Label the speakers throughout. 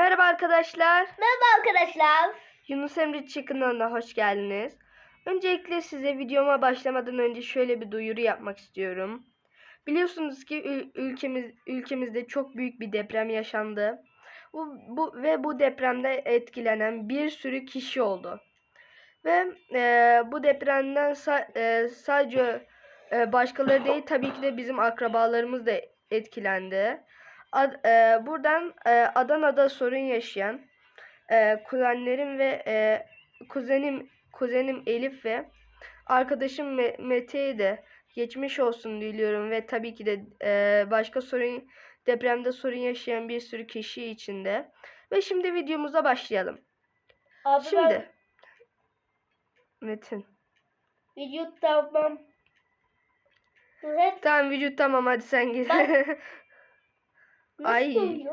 Speaker 1: Merhaba arkadaşlar.
Speaker 2: Merhaba arkadaşlar.
Speaker 1: Yunus Emre Çıkın'dan hoş geldiniz. Öncelikle size videoma başlamadan önce şöyle bir duyuru yapmak istiyorum. Biliyorsunuz ki ül- ülkemiz ülkemizde çok büyük bir deprem yaşandı. Bu, bu ve bu depremde etkilenen bir sürü kişi oldu. Ve e, bu depremden sa- e, sadece e, başkaları değil tabii ki de bizim akrabalarımız da etkilendi. Ad- e, buradan e, Adana'da sorun yaşayan e, kuzenlerim ve e, kuzenim kuzenim Elif ve arkadaşım Me- Mete'ye de geçmiş olsun diliyorum ve tabii ki de e, başka sorun depremde sorun yaşayan bir sürü kişi için de. Ve şimdi videomuza başlayalım.
Speaker 2: Abi
Speaker 1: Şimdi Metin.
Speaker 2: video tamam. Hep
Speaker 1: Tamam vücut tamam hadi sen git.
Speaker 2: Ben- nasıl
Speaker 1: Ay.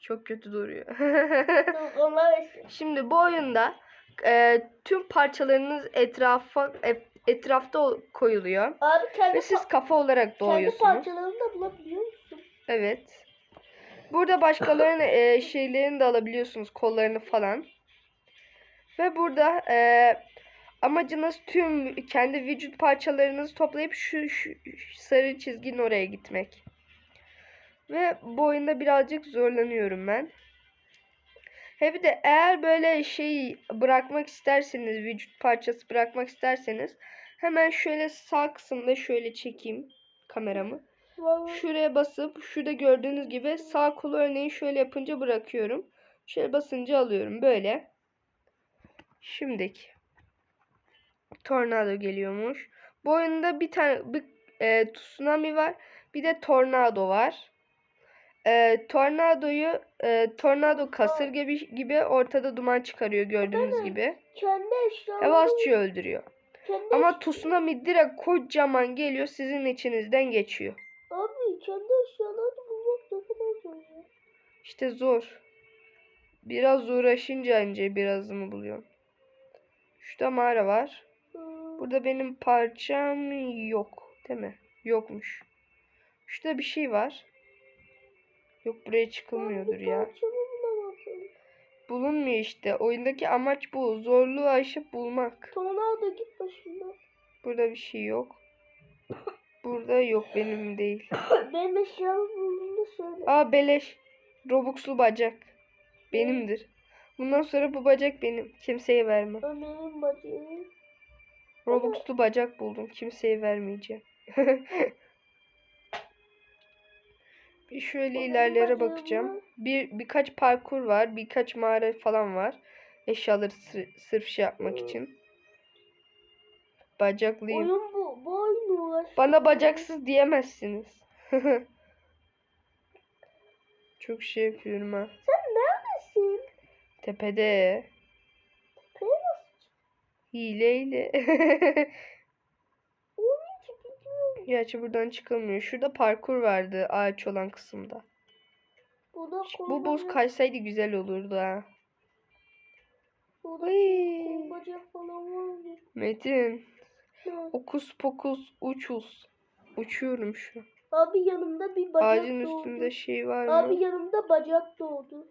Speaker 1: Çok kötü duruyor. Şimdi bu oyunda e, tüm parçalarınız etrafa e- etrafta koyuluyor
Speaker 2: Abi kendi,
Speaker 1: ve siz kafa olarak
Speaker 2: kendi
Speaker 1: doğuyorsunuz.
Speaker 2: parçalarını da bulabiliyor musun?
Speaker 1: Evet. Burada başkalarının e, şeylerini de alabiliyorsunuz, kollarını falan. Ve burada e, amacınız tüm kendi vücut parçalarınızı toplayıp şu, şu şu sarı çizginin oraya gitmek. Ve bu oyunda birazcık zorlanıyorum ben. He bir de eğer böyle şey bırakmak isterseniz, vücut parçası bırakmak isterseniz hemen şöyle sağ kısımda şöyle çekeyim kameramı. Şuraya basıp şurada gördüğünüz gibi sağ kolu örneğin şöyle yapınca bırakıyorum. Şöyle basınca alıyorum böyle. Şimdiki. Tornado geliyormuş. Bu oyunda bir tane bir e, tsunami var. Bir de tornado var. E, tornadoyu e, tornado kasırga gibi, gibi ortada duman çıkarıyor gördüğünüz gibi.
Speaker 2: kendi
Speaker 1: Ve Vasçı öldürüyor.
Speaker 2: kendi
Speaker 1: Ama tsunami direkt kocaman geliyor sizin içinizden geçiyor.
Speaker 2: Abi kendi eşyalarını bulmak ne kadar zor ya.
Speaker 1: İşte zor. Biraz uğraşınca anca birazını buluyorum. Şurada mağara var.
Speaker 2: Hmm,
Speaker 1: Burada benim parçam yok. Değil mi? Yokmuş. Şurada bir şey var. Yok buraya çıkılmıyordur ya. Bulunmuyor işte. Oyundaki amaç bu. Zorluğu aşıp bulmak.
Speaker 2: Tornado git başımdan.
Speaker 1: Burada bir şey yok. Burada yok benim değil.
Speaker 2: Benim eşyamı bulduğunda söyle.
Speaker 1: Aa beleş. Robux'lu bacak. Benimdir. Bundan sonra bu bacak benim. Kimseye vermem.
Speaker 2: Ömer'in bacığı.
Speaker 1: Robux'lu bacak buldum. Kimseye vermeyeceğim. şöyle
Speaker 2: Onun
Speaker 1: ilerlere bakacağım. Bir birkaç parkur var, birkaç mağara falan var. Eşyaları sır- sırf şey yapmak için. Bacaklıyım.
Speaker 2: Oyun bu. Uğraş.
Speaker 1: Bana bacaksız diyemezsiniz. Çok şey yapıyorum ha.
Speaker 2: Sen neredesin?
Speaker 1: Tepede.
Speaker 2: Tepeye nasıl
Speaker 1: Hileyle. Gerçi buradan çıkılmıyor. Şurada parkur vardı ağaç olan kısımda.
Speaker 2: Burada
Speaker 1: Bu buz kaysaydı güzel olurdu ha. Metin.
Speaker 2: Ne?
Speaker 1: Okus pokus uçuz. Uçuyorum şu.
Speaker 2: Abi yanımda bir bacak
Speaker 1: Ağacın
Speaker 2: doğdu.
Speaker 1: üstünde şey var
Speaker 2: Abi
Speaker 1: mı?
Speaker 2: yanımda bacak doğdu.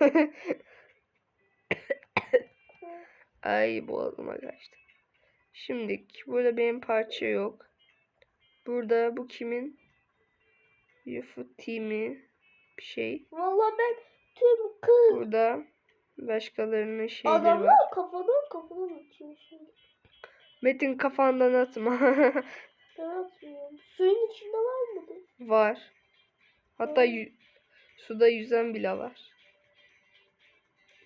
Speaker 1: Ay boğazıma kaçtı. Şimdi burada benim parça yok. Burada bu kimin? Yufuti mi? Bir şey.
Speaker 2: Vallahi ben tüm kız
Speaker 1: Burada başkalarının şeyleri var.
Speaker 2: adamlar kafadan kafadan atıyor şimdi.
Speaker 1: Metin kafandan atma.
Speaker 2: Ben atmıyorum. Suyun içinde var mıdır?
Speaker 1: var. Hatta yü- suda yüzen bile var.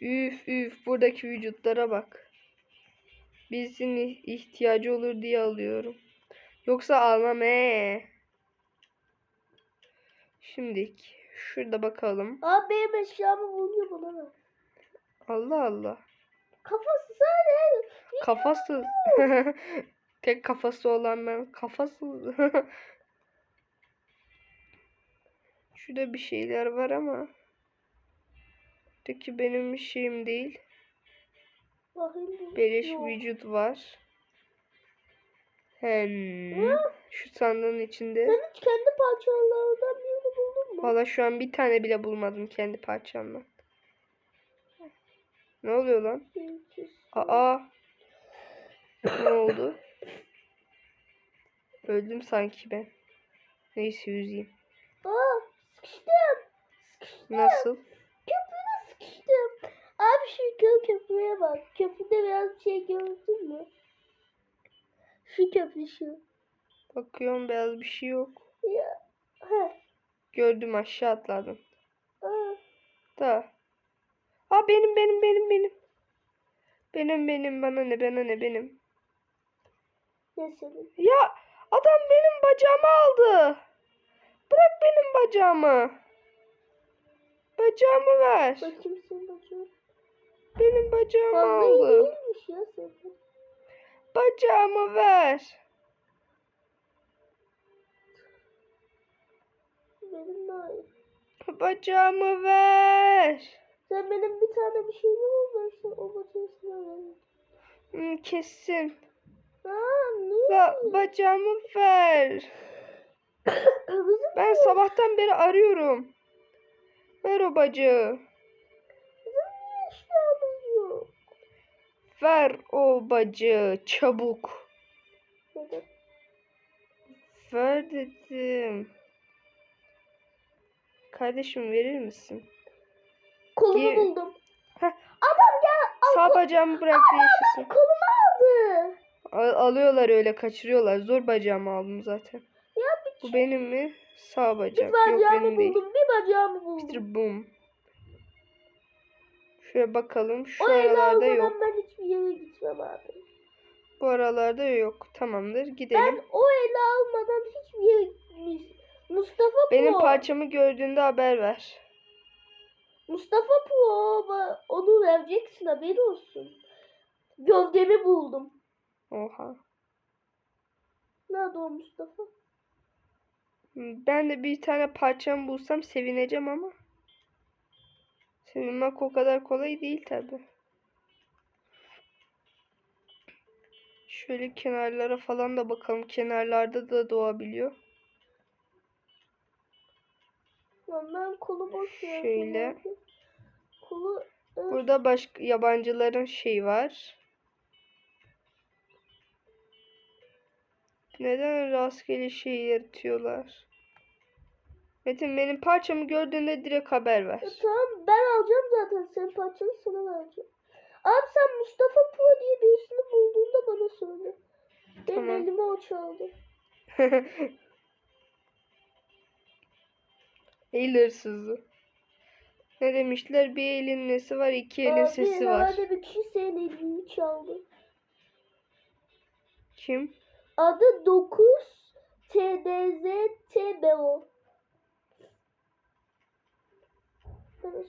Speaker 1: Üf üf buradaki vücutlara bak. Bizim ih- ihtiyacı olur diye alıyorum. Yoksa almam ee. Şimdik şurada bakalım.
Speaker 2: Abi benim eşyamı buluyor bana.
Speaker 1: Allah Allah.
Speaker 2: Kafası sadece.
Speaker 1: Kafasız. Tek kafası olan ben. Kafasız. Şurada bir şeyler var ama. Peki benim şeyim değil.
Speaker 2: Bakayım.
Speaker 1: Beleş
Speaker 2: Yok.
Speaker 1: vücut var. Hem şu sandığın içinde.
Speaker 2: Sen hiç kendi parçalarından birini buldun mu?
Speaker 1: Valla şu an bir tane bile bulmadım kendi parçamdan. Ne oluyor lan? Aa. Ne oldu? Öldüm sanki ben. Neyse yüzeyim.
Speaker 2: Aa sıkıştım. Sıkıştım.
Speaker 1: Nasıl?
Speaker 2: Köprüde sıkıştım. Abi şu kö köprüye bak. Köprüde biraz şey gördün mü? Şu köprü şu.
Speaker 1: Bakıyorum beyaz bir şey yok.
Speaker 2: Ya.
Speaker 1: Gördüm aşağı atladım.
Speaker 2: Aa.
Speaker 1: Da. Aa benim benim benim benim. Benim benim bana ne bana ne benim.
Speaker 2: Senin?
Speaker 1: Ya adam benim bacağımı aldı. Bırak benim bacağımı. Bacağımı ver.
Speaker 2: Bakayım senin bacağın.
Speaker 1: Benim bacağımı aldı. Bacağımı ver.
Speaker 2: Benim iyi.
Speaker 1: Bacağımı ver.
Speaker 2: Sen benim bir tane bir şeyimi bulmuşsun. O bacağı sana verin.
Speaker 1: Hmm, kessin.
Speaker 2: Aa niye?
Speaker 1: Ba- bacağımı ver. Ben sabahtan beri arıyorum. Ver o bacağı.
Speaker 2: Bizim niye eşyamız yok?
Speaker 1: Ver o bacağı çabuk. Ver dedim. Kardeşim verir misin?
Speaker 2: Kolumu
Speaker 1: Gir.
Speaker 2: buldum.
Speaker 1: Heh.
Speaker 2: Adam gel.
Speaker 1: Sağ bacağımı bırak da yaşasın.
Speaker 2: Kolumu aldı.
Speaker 1: Al- alıyorlar öyle kaçırıyorlar. Zor bacağımı aldım zaten.
Speaker 2: Ya bir,
Speaker 1: Bu benim mi? Sağ
Speaker 2: bir
Speaker 1: bacak. Yok
Speaker 2: bacağımı
Speaker 1: benim değil.
Speaker 2: buldum. Bir bacağımı buldum.
Speaker 1: İşte boom. Şöyle bakalım. Şu
Speaker 2: o
Speaker 1: aralarda yok.
Speaker 2: ben hiçbir yere gitmem abi.
Speaker 1: Bu aralarda yok. Tamamdır. Gidelim.
Speaker 2: Ben o eli almadan hiçbir yere gitmiş. Mustafa
Speaker 1: Benim
Speaker 2: Pro.
Speaker 1: parçamı gördüğünde haber ver.
Speaker 2: Mustafa Pro. Onu vereceksin haberi olsun. Gövdemi buldum.
Speaker 1: Oha.
Speaker 2: Nerede o Mustafa?
Speaker 1: Ben de bir tane parçamı bulsam sevineceğim ama. Sevinmek o kadar kolay değil tabi. Şöyle kenarlara falan da bakalım. Kenarlarda da doğabiliyor.
Speaker 2: Lan ben kolu verdim
Speaker 1: Şöyle.
Speaker 2: Kolu
Speaker 1: Burada başka yabancıların şey var. Neden rastgele şey yaratıyorlar? Metin benim parçamı gördüğünde direkt haber ver.
Speaker 2: E, tamam ben alacağım zaten. Senin parçanı sana vereceğim. Abi sen Mustafa Pro diye birisini bulduğunda bana söyle. Benim
Speaker 1: Tamam.
Speaker 2: elime o çaldı.
Speaker 1: El hırsızı. Ne demişler? Bir elin nesi var, iki elin
Speaker 2: Abi
Speaker 1: sesi var.
Speaker 2: herhalde bir kişi senin elini çaldı.
Speaker 1: Kim?
Speaker 2: Adı 9 TDZ TBO.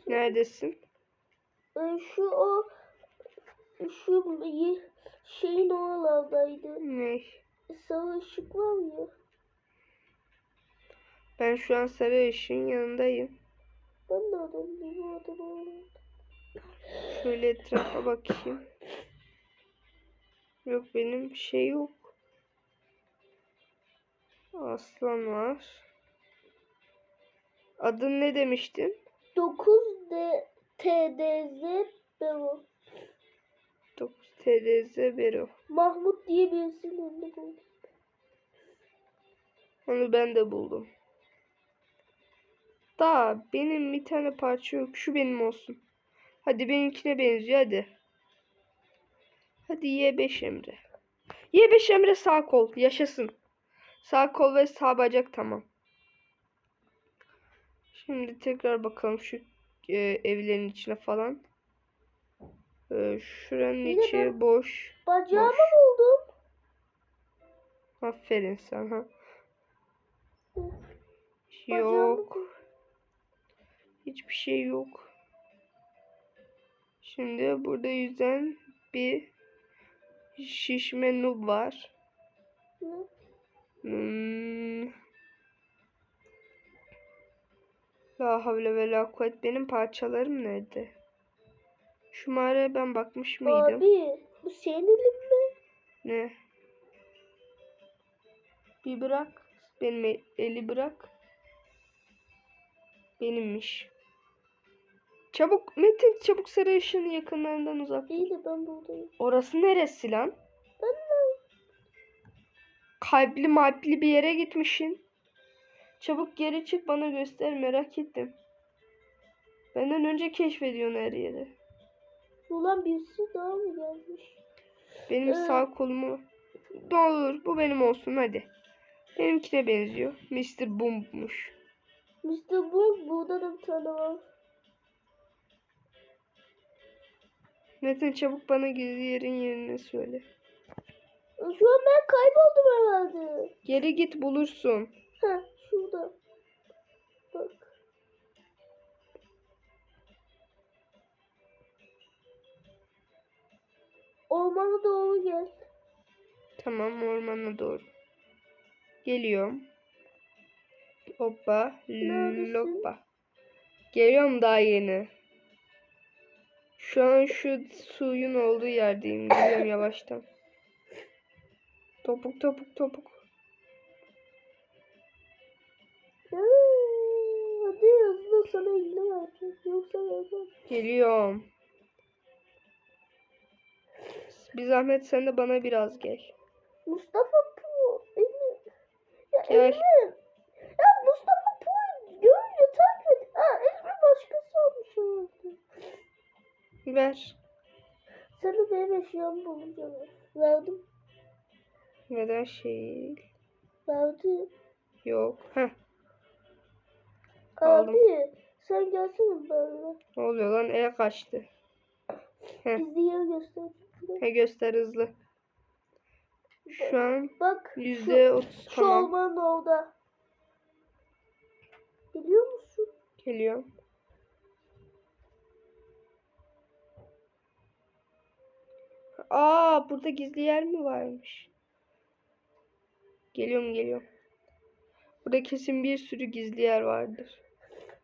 Speaker 1: Neredesin?
Speaker 2: E, Şu o şu şeyin oralardaydı.
Speaker 1: Ne?
Speaker 2: Sarı ışık var ya.
Speaker 1: Ben şu an sarı ışığın yanındayım.
Speaker 2: Ben de adam bu adam.
Speaker 1: Şöyle etrafa bakayım. Yok benim şey yok. Aslan var. Adın ne demiştin?
Speaker 2: 9 D TDZ BO.
Speaker 1: 9 TDZ Bero.
Speaker 2: Mahmut diye birisinin elini buldum.
Speaker 1: Onu ben de buldum. Da benim bir tane parça yok. Şu benim olsun. Hadi benimkine benziyor hadi. Hadi Y5 Emre. Y5 Emre sağ kol. Yaşasın. Sağ kol ve sağ bacak tamam. Şimdi tekrar bakalım şu e, evlerin içine falan. E, şuranın
Speaker 2: de
Speaker 1: içi
Speaker 2: ben-
Speaker 1: boş.
Speaker 2: Bacağımı
Speaker 1: Boş.
Speaker 2: buldum.
Speaker 1: Aferin sana.
Speaker 2: Bacağımı
Speaker 1: Yok.
Speaker 2: buldum.
Speaker 1: Hiçbir şey yok. Şimdi burada yüzen bir şişme noob var. Hmm. La havle ve la kuvvet. Benim parçalarım nerede? Şu mağaraya ben bakmış mıydım?
Speaker 2: Abi bu senin mi?
Speaker 1: Ne? Bir bırak. Benim eli bırak. Benimmiş. Çabuk Metin çabuk sarı ışığın yakınlarından uzak.
Speaker 2: İyi de ben buradayım.
Speaker 1: Orası neresi lan?
Speaker 2: Ben de
Speaker 1: Kalpli malpli bir yere gitmişsin. Çabuk geri çık bana göster merak ettim. Benden önce keşfediyorsun her yeri.
Speaker 2: Ulan birisi daha mı gelmiş?
Speaker 1: Benim
Speaker 2: Ee.
Speaker 1: sağ kolumu... Ne olur bu benim olsun hadi. Benimkine benziyor. Mr. Boom'muş.
Speaker 2: Mr. Boom burada da bir tane var.
Speaker 1: Metin çabuk bana gizli yerin yerini söyle.
Speaker 2: Şu an ben kayboldum herhalde.
Speaker 1: Geri git bulursun.
Speaker 2: Heh şurada. Ormana doğru gel.
Speaker 1: Tamam ormana doğru. Geliyorum. Hoppa. Loppa. Geliyorum daha yeni. Şu an şu suyun olduğu yerdeyim. Geliyorum yavaştan. Topuk topuk topuk.
Speaker 2: Ee, hadi hızlı sana elini vereceğim. Yoksa vermem.
Speaker 1: Geliyorum. Bir zahmet sen de bana biraz gel.
Speaker 2: Mustafa Pu. Emin. Ya
Speaker 1: Gel.
Speaker 2: Emin. Ya Mustafa Pu görünce takip et. Ha Emin başkası olmuş herhalde.
Speaker 1: Ver.
Speaker 2: De benim eşyamı bulunca ver. Verdim.
Speaker 1: Neden şey
Speaker 2: Verdim.
Speaker 1: yok. Heh. Aldım.
Speaker 2: Abi sen gelsene benimle.
Speaker 1: Ne oluyor lan? E kaçtı. Heh.
Speaker 2: Gizli yer göster.
Speaker 1: He göster hızlı. Şu an
Speaker 2: Bak
Speaker 1: yüzde otuz
Speaker 2: şu, şu
Speaker 1: tamam.
Speaker 2: ormanın orada. Biliyor musun?
Speaker 1: Geliyor. Aa burada gizli yer mi varmış? Geliyorum geliyorum. Burada kesin bir sürü gizli yer vardır.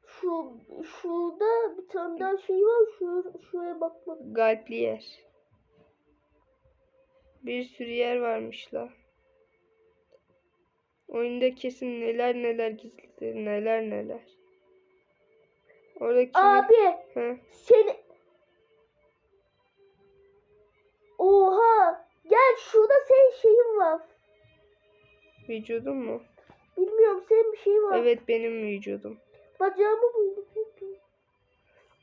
Speaker 2: Şu şurada bir tane daha şey var. Şu, şuraya bakmak.
Speaker 1: Galpli yer. Bir sürü yer varmış la. Oyunda kesin neler neler gizlidir neler neler. Oradaki
Speaker 2: Abi
Speaker 1: He,
Speaker 2: seni Oha! Gel şurada senin şeyin var.
Speaker 1: vücudum mu?
Speaker 2: Bilmiyorum senin bir şeyin var.
Speaker 1: Evet benim vücudum.
Speaker 2: Bacağımı buldum.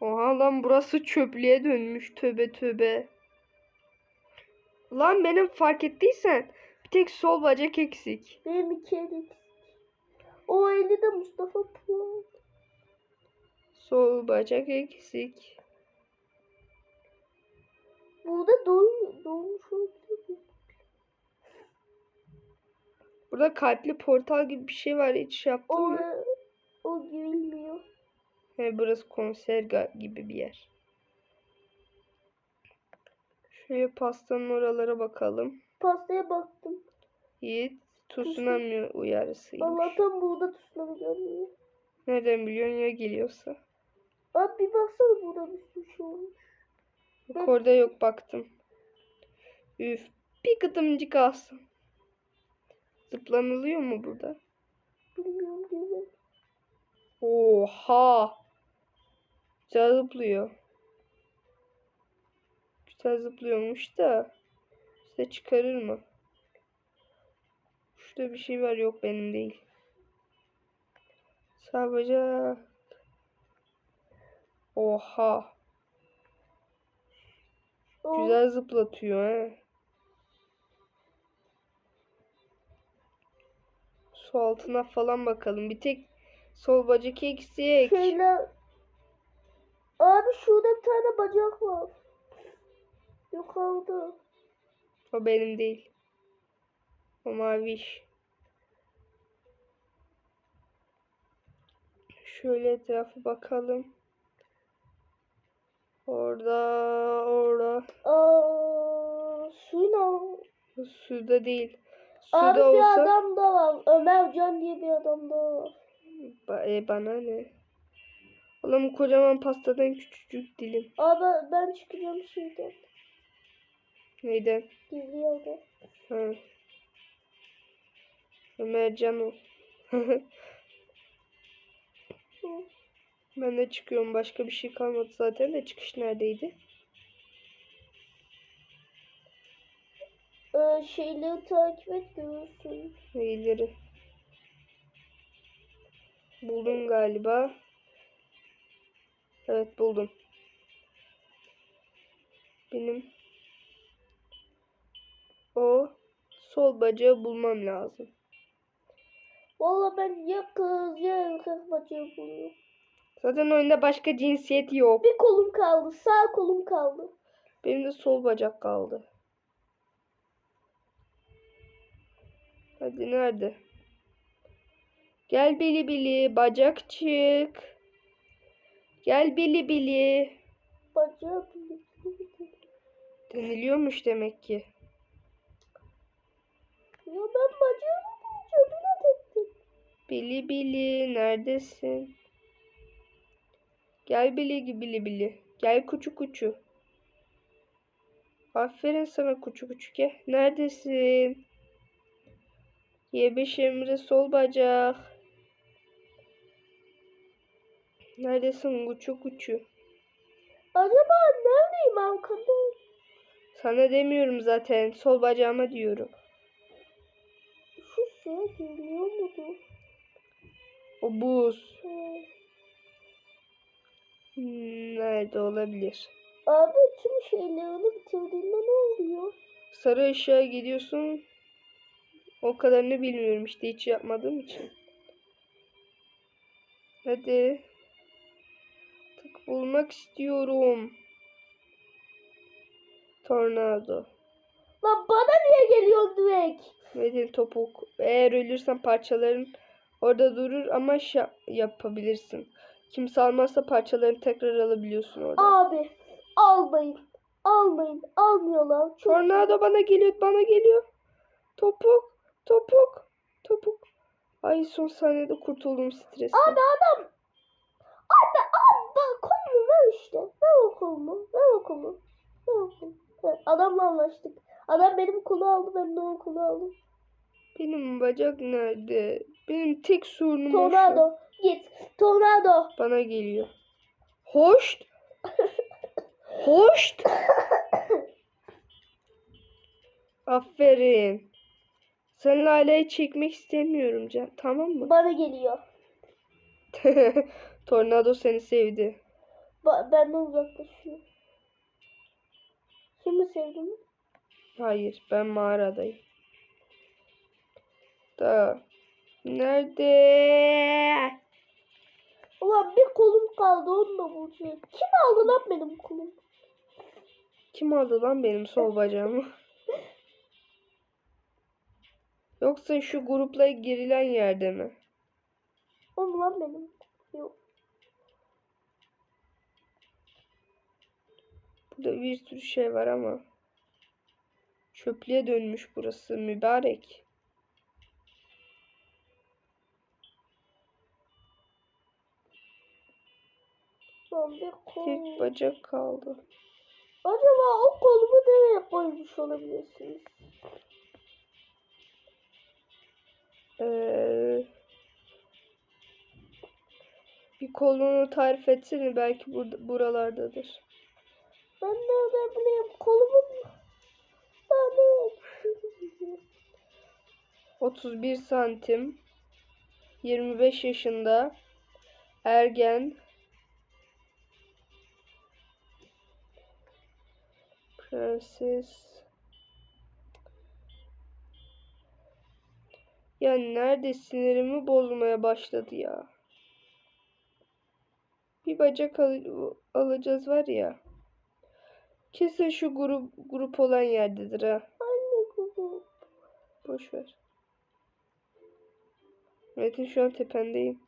Speaker 1: Oha lan burası çöplüğe dönmüş töbe töbe. Lan benim fark ettiysen bir tek sol bacak eksik.
Speaker 2: Benim iki elim. O eli de Mustafa Puan.
Speaker 1: Sol bacak eksik.
Speaker 2: Burada doğu, doğmuş olabilir?
Speaker 1: Burada kalpli portal gibi bir şey var hiç şey yaptın
Speaker 2: O,
Speaker 1: mı?
Speaker 2: o girilmiyor.
Speaker 1: He, burası konser gibi bir yer. Şöyle pastanın oralara bakalım.
Speaker 2: Pastaya baktım.
Speaker 1: Yiğit tsunami uyarısıymış.
Speaker 2: Allah'tan burada tsunami gelmiyor.
Speaker 1: Nereden biliyorsun ya geliyorsa?
Speaker 2: Abi bir baksana burada bir sürü şey olmuş.
Speaker 1: Bak orada yok baktım. Üf bir gıdımcık alsın. Zıplanılıyor mu burada?
Speaker 2: Bilmiyorum.
Speaker 1: Oha. Güzel zıplıyor. Güzel zıplıyormuş da. Size çıkarır mı? Şurada bir şey var yok benim değil. Sağ bacak. Oha.
Speaker 2: O,
Speaker 1: Güzel zıplatıyor he. Su altına falan bakalım. Bir tek sol bacak eksik.
Speaker 2: Şeyler... Abi şurada bir tane bacak var. Yukarıda.
Speaker 1: O benim değil. O maviş. Şöyle etrafa bakalım. Orada, orada.
Speaker 2: Aa, suyun al.
Speaker 1: Suda değil.
Speaker 2: Abi
Speaker 1: Suda
Speaker 2: bir
Speaker 1: olsa
Speaker 2: adam da var. Ömer Can diye bir adam da var.
Speaker 1: ba- e, bana ne? Oğlum kocaman pastadan küçücük dilim.
Speaker 2: Abi ben çıkacağım şeyden.
Speaker 1: Neyden?
Speaker 2: Gizli yerden.
Speaker 1: Ha. Ömercan o. Ben de çıkıyorum. Başka bir şey kalmadı zaten de çıkış neredeydi?
Speaker 2: Ee, şeyleri takip et görürsün.
Speaker 1: Neyleri? Buldum galiba. Evet buldum. Benim o sol bacağı bulmam lazım.
Speaker 2: Valla ben ya kız ya erkek bacağı buluyorum.
Speaker 1: Zaten oyunda başka cinsiyet yok.
Speaker 2: Bir kolum kaldı. Sağ kolum kaldı.
Speaker 1: Benim de sol bacak kaldı. Hadi nerede? Gel bili bili bacak çık. Gel bili bili.
Speaker 2: Bacağı buluyorum.
Speaker 1: Deniliyormuş demek ki.
Speaker 2: Ya ben bacağımı bulacağım. İnat ettim.
Speaker 1: Bili bili neredesin? Gel bili bili bili. Gel kuçu kuçu. Aferin sana kuçu kuçu gel. Neredesin? Yebeş Emre sol bacak. Neredesin kuçu kuçu?
Speaker 2: Acaba neredeyim arkada?
Speaker 1: Sana demiyorum zaten. Sol bacağıma diyorum.
Speaker 2: Şu suya geliyor mudur?
Speaker 1: O buz. Hmm, Nerede olabilir?
Speaker 2: Abi tüm şeylerini bitirdiğinde ne oluyor?
Speaker 1: Sarı ışığa gidiyorsun. O kadarını bilmiyorum işte hiç yapmadığım için. Hadi. Tık bulmak istiyorum. Tornado.
Speaker 2: Lan bana niye geliyor direkt?
Speaker 1: Metin topuk. Eğer ölürsen parçaların orada durur ama yapabilirsin. Kimse almazsa parçalarını tekrar alabiliyorsun orada.
Speaker 2: Abi almayın. Almayın. Almıyorlar. Çok
Speaker 1: Tornado bana geliyor, bana geliyor. Topuk, topuk, topuk. Ay son saniyede kurtuldum stresten.
Speaker 2: Abi adam. Abi abi kolumu ver işte. Ver o kolumu. Ver o kolumu. Ver o kolumu. Adamla anlaştık. Adam benim kolu aldı ben de o kolu aldım.
Speaker 1: Benim bacak nerede? Benim tek sorunum.
Speaker 2: Tornado. Git. Tornado.
Speaker 1: Bana geliyor. Hoşt. Hoşt. Aferin. Seninle alay çekmek istemiyorum Can. Tamam mı?
Speaker 2: Bana geliyor.
Speaker 1: Tornado seni sevdi.
Speaker 2: Ba benden uzaklaşıyor. Kimi sevdim?
Speaker 1: Hayır, ben mağaradayım. Da. Nerede?
Speaker 2: Ulan bir kolum kaldı onu da bulacağım. Kim aldı lan benim kolumu?
Speaker 1: Kim aldı lan benim sol bacağımı? Yoksa şu grupla girilen yerde mi?
Speaker 2: O mu lan benim? Yok.
Speaker 1: Burada bir sürü şey var ama. Çöplüğe dönmüş burası mübarek. Tek bacak kaldı.
Speaker 2: Acaba o kolumu nereye koymuş olabilirsiniz?
Speaker 1: Ee, bir kolunu tarif etsene belki burada, buralardadır.
Speaker 2: Ben nereden bileyim kolumu? Ben de
Speaker 1: 31 santim 25 yaşında ergen prenses ya nerede sinirimi bozmaya başladı ya? Bir bacak al- alacağız var ya. Kesin şu grup grup olan yerdedir ha.
Speaker 2: Anne kolu.
Speaker 1: boş ver. Metin şu an tependeyim.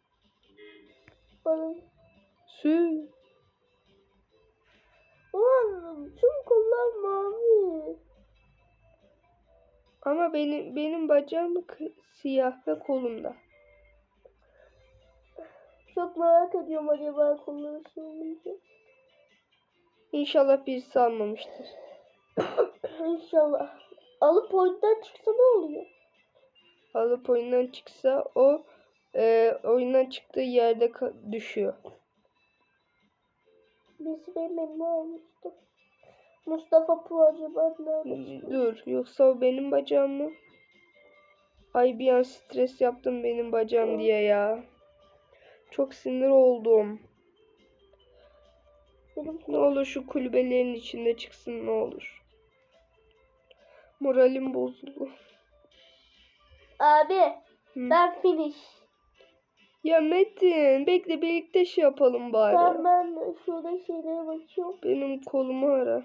Speaker 2: Bana.
Speaker 1: Sü
Speaker 2: Ulan tüm kollar mavi.
Speaker 1: Ama benim benim bacağım siyah ve kolumda.
Speaker 2: Çok merak ediyorum acaba kolları olacak.
Speaker 1: İnşallah birisi almamıştır.
Speaker 2: İnşallah. Alıp oyundan çıksa ne oluyor?
Speaker 1: Alıp oyundan çıksa o e, oyundan çıktığı yerde düşüyor.
Speaker 2: Birisi benim elime almıştı. Mustafa Pu acaba nerede?
Speaker 1: Dur yoksa o benim bacağım mı? Ay bir an stres yaptım benim bacağım diye ya. Çok sinir oldum.
Speaker 2: Benim
Speaker 1: Ne olur şu kulübelerin içinde çıksın ne olur. Moralim bozuldu.
Speaker 2: Abi
Speaker 1: Hı.
Speaker 2: ben finish.
Speaker 1: Ya Metin bekle birlikte şey yapalım bari.
Speaker 2: Tamam ben şurada şeylere bakıyorum.
Speaker 1: Benim kolumu ara.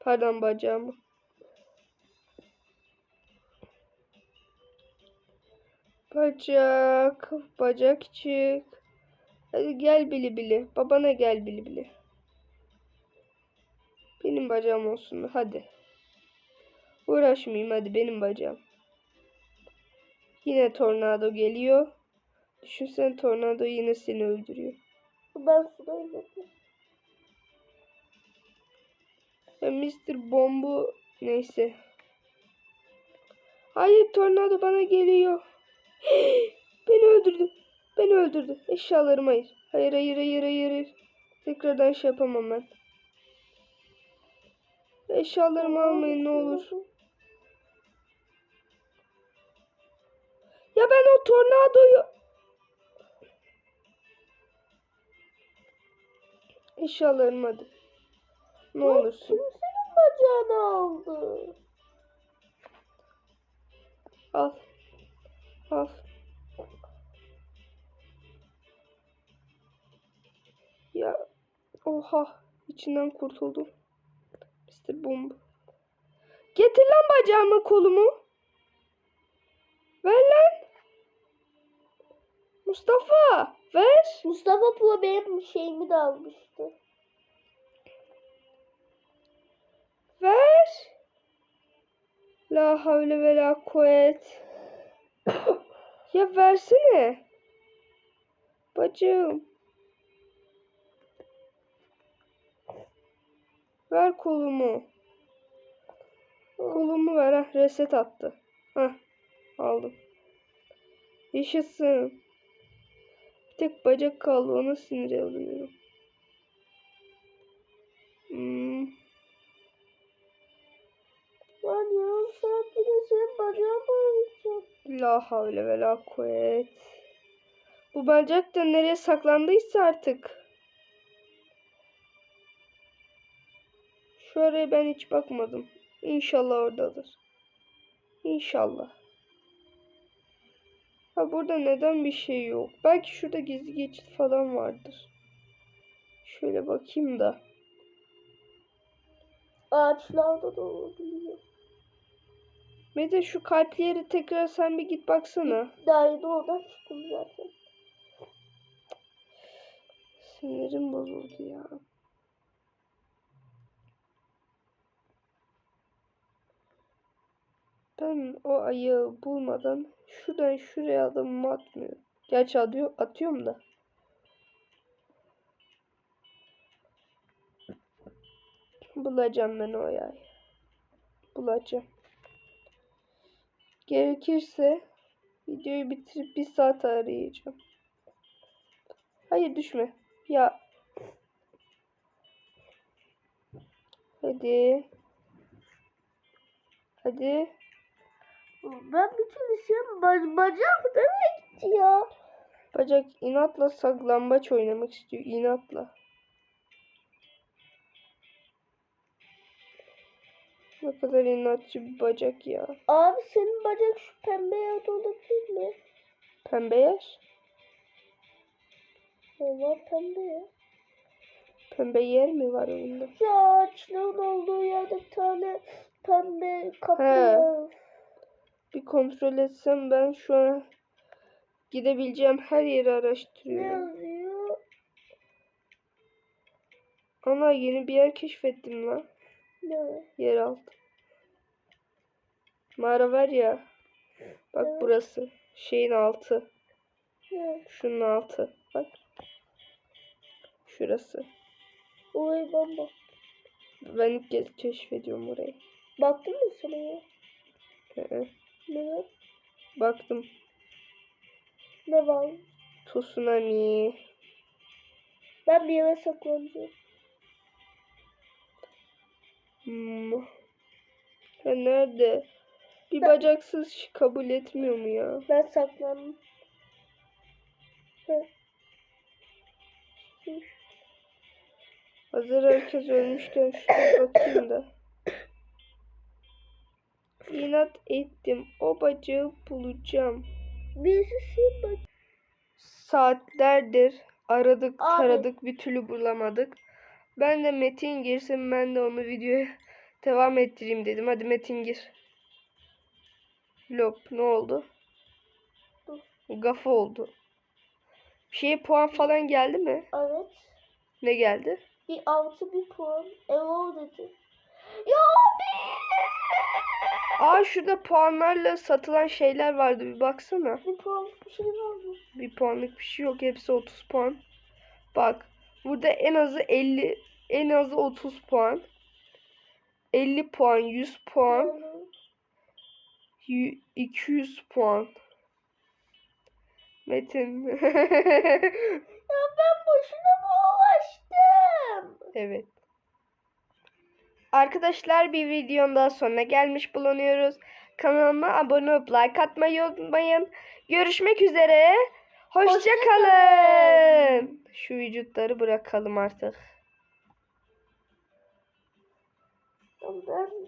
Speaker 1: Pardon bacağımı. Bacak, bacak çık. Hadi gel bili bili. Babana gel bili bili. Benim bacağım olsun hadi. Uğraşmayayım hadi benim bacağım. Yine tornado geliyor. Düşünsen tornado yine seni öldürüyor.
Speaker 2: Ben sudayım dedim.
Speaker 1: Ya Mr. Bombu neyse. Hayır tornado bana geliyor. Beni öldürdü. Beni öldürdü. Eşyalarım hayır. Hayır hayır hayır hayır. hayır. Tekrardan şey yapamam ben. Eşyalarımı almayın ne olur. Ya ben o tornadoyu... Eşyalarım hadi. Ne olursun.
Speaker 2: Kimsenin bacağını aldı.
Speaker 1: Al. Al. Ya oha içinden kurtuldum. Mr. Bomb. Getir lan bacağımı kolumu. Ver lan. Mustafa ver.
Speaker 2: Mustafa Pu benim şeyimi de almıştı.
Speaker 1: Ver. La havle ve la kuvvet. ya versene. Bacım. Ver kolumu. Kolumu ver ha. Reset attı. Hah. Aldım. Yaşasın. Tek bacak kaldı. Ona sinir oluyorum. Hmm.
Speaker 2: Lan yarım saattir de senin bacağını arayacağım.
Speaker 1: La havle ve la kuvvet. Bu bacak da nereye saklandıysa artık. Araya ben hiç bakmadım. İnşallah oradadır. İnşallah. Ha burada neden bir şey yok? Belki şurada gizli geçit falan vardır. Şöyle bakayım da.
Speaker 2: Ağaçlarda da olabiliyor.
Speaker 1: Mete şu kalpli yere tekrar sen bir git baksana.
Speaker 2: Yeni oradan çıktım zaten.
Speaker 1: Sinirim bozuldu ya. Ben o ayı bulmadan şuradan şuraya adımımı atmıyorum. Gerçi atıyor, atıyorum da. Bulacağım ben o ayı. Bulacağım. Gerekirse videoyu bitirip bir saat arayacağım. Hayır düşme. Ya. Hadi. Hadi.
Speaker 2: Ben bir türlü senin bac bacağım nereye gitti ya?
Speaker 1: Bacak inatla saklambaç oynamak istiyor. inatla. Ne kadar inatçı bir bacak ya.
Speaker 2: Abi senin bacak şu pembe yerde olabilir mi?
Speaker 1: Pembe yer.
Speaker 2: Valla pembe ya.
Speaker 1: Pembe yer mi var oyunda?
Speaker 2: Şu ağaçların olduğu yerde bir tane pembe kapı var.
Speaker 1: Bir kontrol etsem ben şu an gidebileceğim her yeri
Speaker 2: Ne
Speaker 1: araştırıyorum. Ana yeni bir yer keşfettim lan.
Speaker 2: Ne?
Speaker 1: Yeraltı. Mağara var ya. Bak
Speaker 2: Evet.
Speaker 1: burası. Şeyin altı.
Speaker 2: Ne?
Speaker 1: Şunun altı. Bak. Şurası.
Speaker 2: Orayı ben bak.
Speaker 1: Ben ilk kez keşfediyorum orayı.
Speaker 2: Baktın mı sana ya?
Speaker 1: Hı hı.
Speaker 2: Ne var?
Speaker 1: Baktım.
Speaker 2: Ne var?
Speaker 1: Tsunami.
Speaker 2: Ben bir yere saklanacağım.
Speaker 1: Hmm. Ya nerede? Bir bacaksız kabul etmiyor mu ya?
Speaker 2: Ben saklandım.
Speaker 1: Hazır herkes ölmüşken şuna bakayım da. İnat ettim. O bacağı bulacağım.
Speaker 2: Birisi sil bak.
Speaker 1: Saatlerdir aradık
Speaker 2: Abi.
Speaker 1: taradık bir türlü bulamadık. Ben de Metin girsin ben de onu videoya devam ettireyim dedim. Hadi Metin gir. Lop ne oldu? Gafı oldu. Bir şeye puan falan geldi mi?
Speaker 2: Evet.
Speaker 1: Ne geldi?
Speaker 2: Bir altı bir puan. Evo dedi. Ya abi.
Speaker 1: Aa şurada puanlarla satılan şeyler vardı bir baksana.
Speaker 2: Bir puan bir şey var mı?
Speaker 1: Bir puanlık bir şey yok. Hepsi 30 puan. Bak. Burada en azı 50 en azı 30 puan. 50 puan, 100 puan,
Speaker 2: Yani.
Speaker 1: yü- 200 puan. Metin.
Speaker 2: Ya ben boşuna mı uğraştım?
Speaker 1: evet. Arkadaşlar bir videonun daha sonuna gelmiş bulunuyoruz. Kanalıma abone olup like atmayı unutmayın. Görüşmek üzere. Hoşça
Speaker 2: Hoşça
Speaker 1: kalın. Şu vücutları bırakalım artık.
Speaker 2: Ben